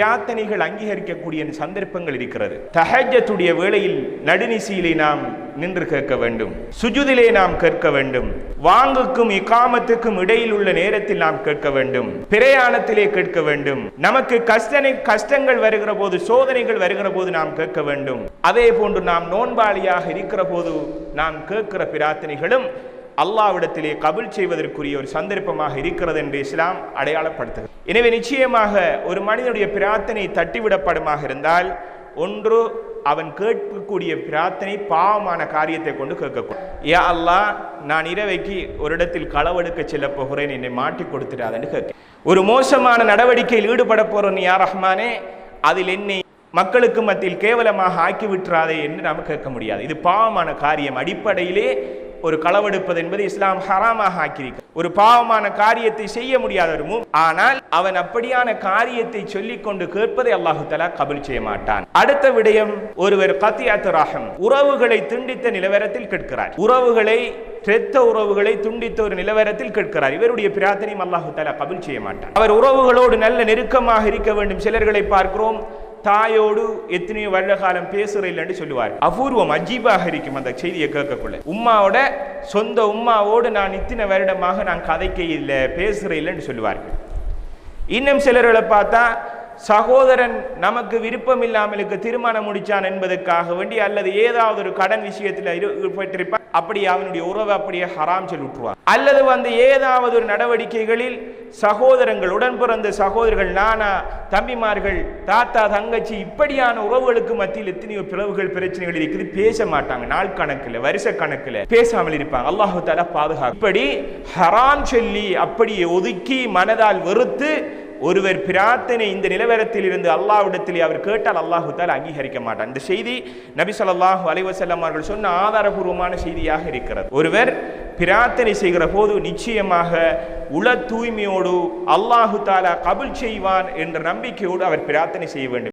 பிரார்த்தனைகள் அங்கீகரிக்கக்கூடிய சந்தர்ப்பங்கள் இருக்கிறது. தஹஜத்துடைய வேளையில் நடுநிசையிலே நாம் நின்று கேட்க வேண்டும். சுஜுதிலே நாம் கேட்க வேண்டும். வாங்குக்கும் இக்காமத்துக்கும் இடையில் உள்ள நேரத்தில் நாம் கேட்க வேண்டும். பிரயாணத்திலே கேட்க வேண்டும். நமக்கு கஷ்டனை கஷ்டங்கள் வருகிற போது சோதனைகள் வருகிற போது நாம் கேட்க வேண்டும். அதே போன்று நாம் நோன்பாளியாக இருக்கிற போது நாம் கேட்கிற பிரார்த்தனைகளும் அல்லாவிடத்திலே கபில் செய்வதற்குரிய ஒரு சந்தர்ப்பமாக இருக்கிறது என்று இஸ்லாம் அடையாளப்படுத்துகிறது. எனவே நிச்சயமாக ஒரு மனிதனுடைய பிரார்த்தனை தட்டிவிடப்படுமாக இருந்தால் ஒன்று அவன் கேட்கக்கூடிய பிரார்த்தனை பாவமான காரியத்தை கொண்டு கேட்கக்கூடும். யா அல்லாஹ் நான் இரவைக்கு ஒரு இடத்தில் களவெடுக்க செல்ல போகிறேன் என்னை மாட்டி கொடுத்துட்டாதன்னு கேட்க. ஒரு மோசமான நடவடிக்கையில் ஈடுபட போறேன் யார் ரஹ்மானே அதில் என்னை மக்களுக்கு மத்தியில் கேவலமாக ஆக்கி விட்டுறாதே என்று நாம் கேட்க முடியாது. இது பாவமான காரியம். அடிப்படையிலே ஒரு களவெடுப்பது என்பது இஸ்லாம் ஹராமாக ஆக்கியிருக்க ஒரு பாவமான காரியத்தை செய்ய முடியாத ஆனால் அவன் அப்படியான காரியத்தை சொல்லிக் கொண்டு கேட்பதை அல்லாஹு தலா கபில் செய்ய மாட்டான். அடுத்த விடயம் ஒருவர் கத்தியாத்து ராகம் உறவுகளை துண்டித்த நிலவரத்தில் கேட்கிறார். உறவுகளை இரத்த உறவுகளை துண்டித்த ஒரு நிலவரத்தில் கேட்கிறார். இவருடைய பிரார்த்தனையும் அல்லாஹு தலா கபில் செய்ய மாட்டான். அவர் உறவுகளோடு நல்ல நெருக்கமாக இருக்க வேண்டும். சிலர்களை பார்க்கிறோம் தாயோடு எத்தனையோ வருட காலம் பேசுறதில்லைன்னு சொல்லுவார். அபூர்வம் அஜீபாக இருக்கும் அந்த செய்தியை கேட்கக்குள்ள. உம்மாவோட சொந்த உம்மாவோடு நான் இத்தனை வருடமாக நான் கதைக்க இல்லை பேசுற சொல்லுவார்கள் இன்னும் சிலர்களை பார்த்தா சகோதரன் நமக்கு விருப்பம் இல்லாமலுக்கு திருமணம் முடிச்சான் என்பதற்காக வேண்டி அல்லது ஏதாவது ஒரு கடன் விஷயத்தில் ஈடுபட்டிருப்பான் அப்படி அவனுடைய உறவை அப்படியே ஹராம் சொல்லி விட்டுருவான். அல்லது வந்து ஏதாவது ஒரு நடவடிக்கைகளில் சகோதரங்கள் உடன் பிறந்த சகோதரர்கள் நானா தம்பிமார்கள் தாத்தா தங்கச்சி இப்படியான உறவுகளுக்கு மத்தியில் எத்தனையோ பிளவுகள் பிரச்சனைகள் இருக்குது பேச மாட்டாங்க. நாள் கணக்கில் வருஷ கணக்கில் பேசாமல் இருப்பாங்க. அல்லாஹு தாலா பாதுகாப்பு இப்படி ஹராம் சொல்லி அப்படியே ஒதுக்கி மனதால் வெறுத்து ஒருவர் பிரார்த்தனை இந்த நிலவரத்தில் இருந்து அல்லாஹ்விடத்தில் அவர் கேட்டால் அல்லாஹு தால் அங்கீகரிக்க மாட்டார் இந்த செய்தி நபி சொல்லாஹு அலைஹி அவர்கள் சொன்ன ஆதாரபூர்வமான செய்தியாக இருக்கிறது. ஒருவர் பிரார்த்தனை செய்கிற போது நிச்சயமாக உள தூய்மையோடு அல்லாஹு தாலா கபுல் செய்வான் என்ற நம்பிக்கையோடு அவர் பிரார்த்தனை செய்ய வேண்டும்.